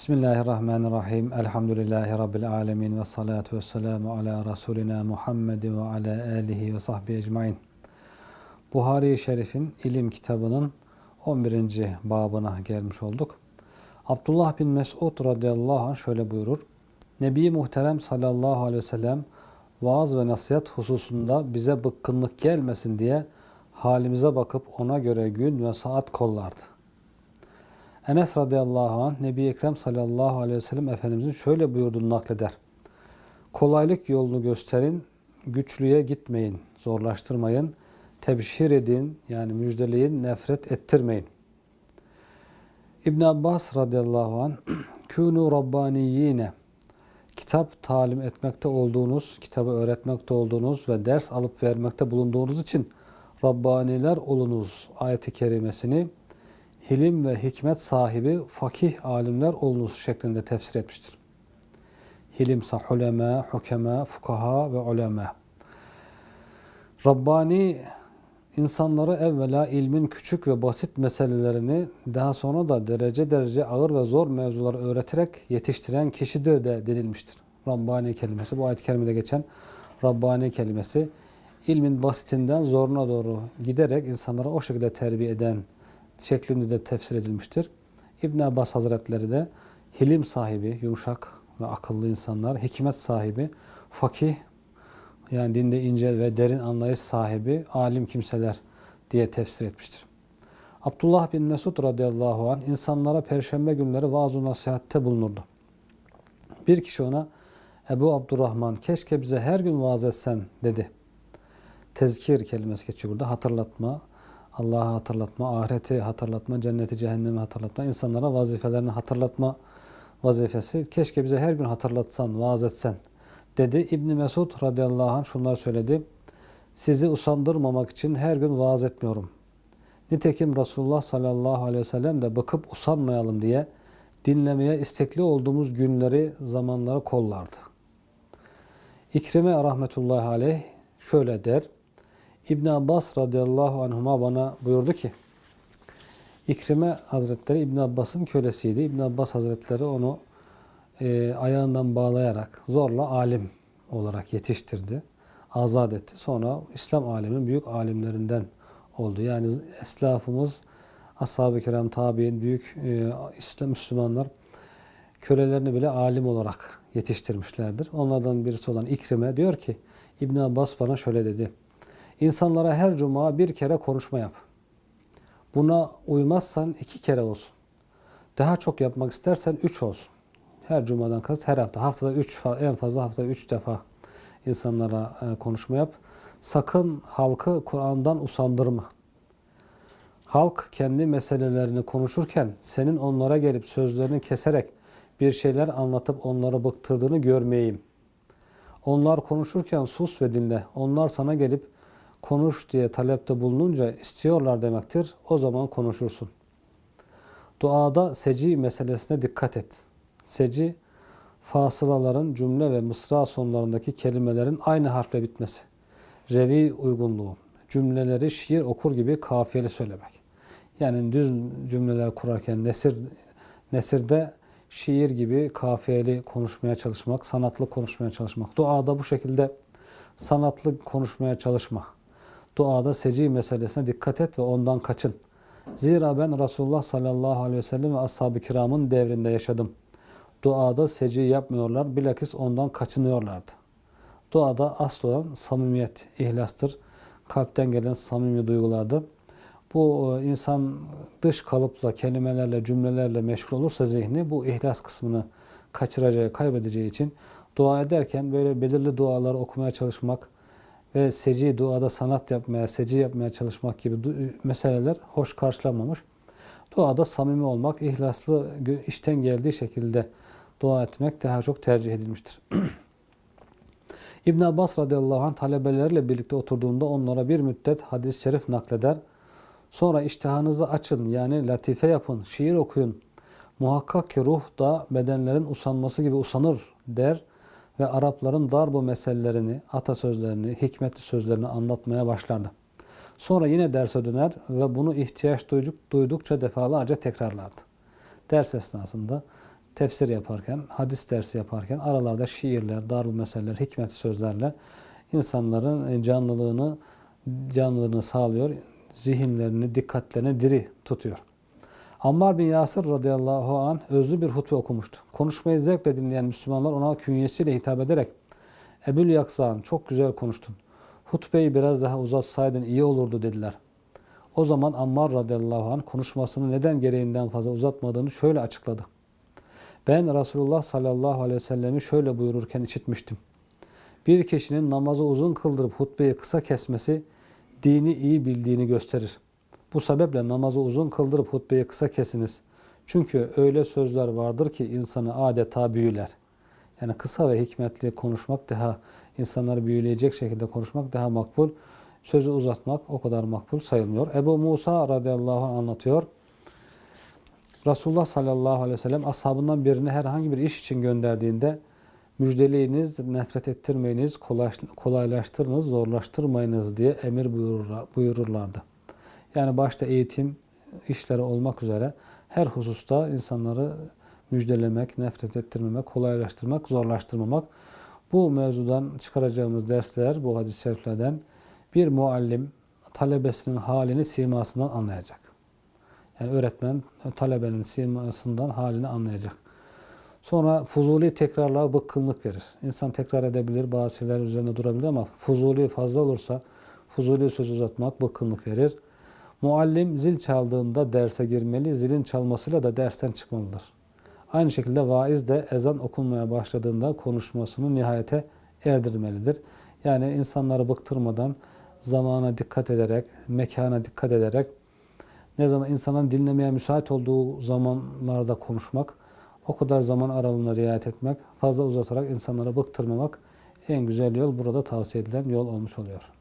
Bismillahirrahmanirrahim. Elhamdülillahi Rabbil alemin ve salatu ve selamu ala Resulina Muhammed ve ala alihi ve sahbihi ecmain. Buhari-i Şerif'in ilim kitabının 11. babına gelmiş olduk. Abdullah bin Mesud radıyallahu anh şöyle buyurur. Nebi Muhterem sallallahu aleyhi ve sellem vaaz ve nasihat hususunda bize bıkkınlık gelmesin diye halimize bakıp ona göre gün ve saat kollardı. Enes radıyallahu anh Nebi Ekrem sallallahu aleyhi ve sellem Efendimizin şöyle buyurduğunu nakleder. Kolaylık yolunu gösterin, güçlüye gitmeyin, zorlaştırmayın, tebşir edin yani müjdeleyin, nefret ettirmeyin. İbn Abbas radıyallahu anh Kûnû rabbaniyine kitap talim etmekte olduğunuz, kitabı öğretmekte olduğunuz ve ders alıp vermekte bulunduğunuz için Rabbaniler olunuz ayeti kerimesini hilim ve hikmet sahibi fakih alimler olunuz şeklinde tefsir etmiştir. Hilimsa hulema, hukema, fukaha ve ulema. Rabbani insanları evvela ilmin küçük ve basit meselelerini daha sonra da derece derece ağır ve zor mevzuları öğreterek yetiştiren kişidir de denilmiştir. Rabbani kelimesi bu ayet-i kerimede geçen Rabbani kelimesi ilmin basitinden zoruna doğru giderek insanları o şekilde terbiye eden şeklinde de tefsir edilmiştir. İbn Abbas Hazretleri de hilim sahibi, yumuşak ve akıllı insanlar, hikmet sahibi, fakih yani dinde ince ve derin anlayış sahibi alim kimseler diye tefsir etmiştir. Abdullah bin Mesud radıyallahu anh insanlara perşembe günleri vaaz-ı nasihatte bulunurdu. Bir kişi ona Ebu Abdurrahman keşke bize her gün vaaz etsen dedi. Tezkir kelimesi geçiyor burada. Hatırlatma, Allah'ı hatırlatma, ahireti hatırlatma, cenneti, cehennemi hatırlatma, insanlara vazifelerini hatırlatma vazifesi. Keşke bize her gün hatırlatsan, vaaz etsen dedi. İbni Mesud radıyallahu anh şunlar söyledi. Sizi usandırmamak için her gün vaaz etmiyorum. Nitekim Resulullah sallallahu aleyhi ve sellem de bakıp usanmayalım diye dinlemeye istekli olduğumuz günleri, zamanları kollardı. İkrime rahmetullahi aleyh şöyle der. İbn Abbas radıyallahu anhuma bana buyurdu ki İkrime Hazretleri İbn Abbas'ın kölesiydi. İbn Abbas Hazretleri onu e, ayağından bağlayarak zorla alim olarak yetiştirdi. Azat etti. Sonra İslam alemin büyük alimlerinden oldu. Yani eslafımız, ashab-ı kiram, tabi'in, büyük e, İslam Müslümanlar kölelerini bile alim olarak yetiştirmişlerdir. Onlardan birisi olan İkrime diyor ki İbn Abbas bana şöyle dedi. İnsanlara her cuma bir kere konuşma yap. Buna uymazsan iki kere olsun. Daha çok yapmak istersen üç olsun. Her cumadan kast her hafta. Haftada üç, en fazla haftada üç defa insanlara e, konuşma yap. Sakın halkı Kur'an'dan usandırma. Halk kendi meselelerini konuşurken senin onlara gelip sözlerini keserek bir şeyler anlatıp onları bıktırdığını görmeyeyim. Onlar konuşurken sus ve dinle. Onlar sana gelip konuş diye talepte bulununca istiyorlar demektir. O zaman konuşursun. Duada seci meselesine dikkat et. Seci, fasılaların cümle ve mısra sonlarındaki kelimelerin aynı harfle bitmesi. Revi uygunluğu. Cümleleri şiir okur gibi kafiyeli söylemek. Yani düz cümleler kurarken nesir nesirde şiir gibi kafiyeli konuşmaya çalışmak, sanatlı konuşmaya çalışmak. Duada bu şekilde sanatlı konuşmaya çalışma. Duada seci meselesine dikkat et ve ondan kaçın. Zira ben Resulullah sallallahu aleyhi ve sellem ve ashab-ı kiramın devrinde yaşadım. Duada seci yapmıyorlar, bilakis ondan kaçınıyorlardı. Duada asıl olan samimiyet, ihlastır. Kalpten gelen samimi duygulardır. Bu e, insan dış kalıpla, kelimelerle, cümlelerle meşgul olursa zihni bu ihlas kısmını kaçıracağı, kaybedeceği için dua ederken böyle belirli duaları okumaya çalışmak ve seci duada sanat yapmaya, seci yapmaya çalışmak gibi meseleler hoş karşılanmamış. Duada samimi olmak, ihlaslı, işten geldiği şekilde dua etmek daha çok tercih edilmiştir. İbn Abbas radıyallahu anh talebeleriyle birlikte oturduğunda onlara bir müddet hadis-i şerif nakleder. Sonra iştihanınızı açın yani latife yapın, şiir okuyun. Muhakkak ki ruh da bedenlerin usanması gibi usanır der ve Arapların darbu meselelerini, atasözlerini, hikmetli sözlerini anlatmaya başlardı. Sonra yine derse döner ve bunu ihtiyaç duyduk, duydukça defalarca tekrarlardı. Ders esnasında tefsir yaparken, hadis dersi yaparken aralarda şiirler, darul meseleler, hikmet sözlerle insanların canlılığını canlılığını sağlıyor, zihinlerini, dikkatlerini diri tutuyor. Ammar bin Yasir radıyallahu an özlü bir hutbe okumuştu. Konuşmayı zevkle dinleyen Müslümanlar ona künyesiyle hitap ederek Ebul Yaksan çok güzel konuştun. Hutbeyi biraz daha uzatsaydın iyi olurdu dediler. O zaman Ammar radıyallahu anh konuşmasını neden gereğinden fazla uzatmadığını şöyle açıkladı. Ben Resulullah sallallahu aleyhi ve sellemi şöyle buyururken işitmiştim. Bir kişinin namazı uzun kıldırıp hutbeyi kısa kesmesi dini iyi bildiğini gösterir. Bu sebeple namazı uzun kıldırıp hutbeyi kısa kesiniz. Çünkü öyle sözler vardır ki insanı adeta büyüler. Yani kısa ve hikmetli konuşmak daha, insanları büyüleyecek şekilde konuşmak daha makbul. Sözü uzatmak o kadar makbul sayılmıyor. Ebu Musa radıyallahu anh anlatıyor. Resulullah sallallahu aleyhi ve sellem ashabından birini herhangi bir iş için gönderdiğinde müjdeleyiniz, nefret ettirmeyiniz, kolay- kolaylaştırınız, zorlaştırmayınız diye emir buyururlar- buyururlardı. Yani başta eğitim işleri olmak üzere her hususta insanları müjdelemek, nefret ettirmemek, kolaylaştırmak, zorlaştırmamak. Bu mevzudan çıkaracağımız dersler bu hadis-i şeriflerden bir muallim talebesinin halini simasından anlayacak. Yani öğretmen talebenin simasından halini anlayacak. Sonra fuzuli tekrarlar bıkkınlık verir. İnsan tekrar edebilir, bazı şeyler üzerine durabilir ama fuzuli fazla olursa fuzuli söz uzatmak bıkkınlık verir. Muallim zil çaldığında derse girmeli, zilin çalmasıyla da dersten çıkmalıdır. Aynı şekilde vaiz de ezan okunmaya başladığında konuşmasını nihayete erdirmelidir. Yani insanları bıktırmadan, zamana dikkat ederek, mekana dikkat ederek, ne zaman insanların dinlemeye müsait olduğu zamanlarda konuşmak, o kadar zaman aralığına riayet etmek, fazla uzatarak insanları bıktırmamak en güzel yol burada tavsiye edilen yol olmuş oluyor.